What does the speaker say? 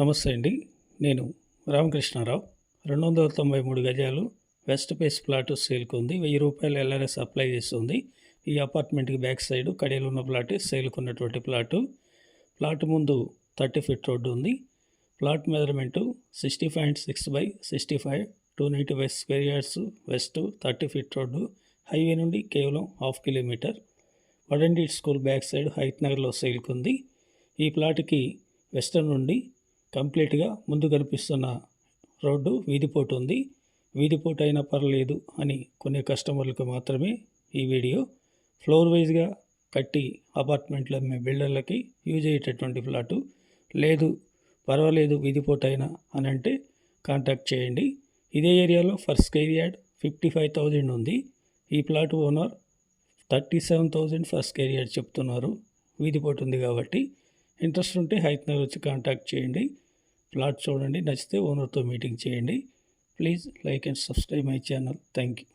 నమస్తే అండి. నేను రామకృష్ణారావు. రెండు వందల తొంభై మూడు గజాలు వెస్ట్ ఫేస్ ప్లాట్ సేల్కి ఉంది. వెయ్యి రూపాయలు ఎల్ఆర్ఎస్ అప్లై చేస్తుంది. ఈ అపార్ట్మెంట్కి బ్యాక్ సైడ్ కడియలు ఉన్న ప్లాట్ సేల్కు ఉన్నటువంటి ప్లాటు. ప్లాట్ ముందు థర్టీ ఫీట్ రోడ్డు ఉంది. Plot measurement sixty five and six by sixty five two ninety five square yards west thirty feet road. Highway నుండి కేవలం హాఫ్ కిలోమీటర్. వడండి స్కూల్ బ్యాక్ సైడ్ హైత్ నగర్లో సేల్కి ఉంది. ఈ ప్లాట్కి వెస్టర్న్ నుండి కంప్లీట్గా ముందు కనిపిస్తున్న రోడ్డు వీధిపోటు ఉంది. వీధిపోటు అయినా పర్లేదు అని కొన్ని కస్టమర్లకు మాత్రమే ఈ వీడియో. ఫ్లోర్ వైజ్గా కట్టి అపార్ట్మెంట్లు అమ్మే బిల్డర్లకి యూజ్ అయ్యేటటువంటి ప్లాటు లేదు పర్వాలేదు వీధిపోటు అయినా అని అంటే కాంటాక్ట్ చేయండి. ఇదే ఏరియాలో per square yard fifty five thousand ఉంది. ఈ plot owner thirty seven thousand per square yard చెప్తున్నారు. వీధిపోటు ఉంది కాబట్టి ఇంట్రెస్ట్ ఉంటే హైత్నగర్ వచ్చి కాంటాక్ట్ చేయండి. ప్లాట్ చూడండి నచ్చితే ఓనర్తో మీటింగ్ చేయండి. Please like and subscribe my channel. Thank you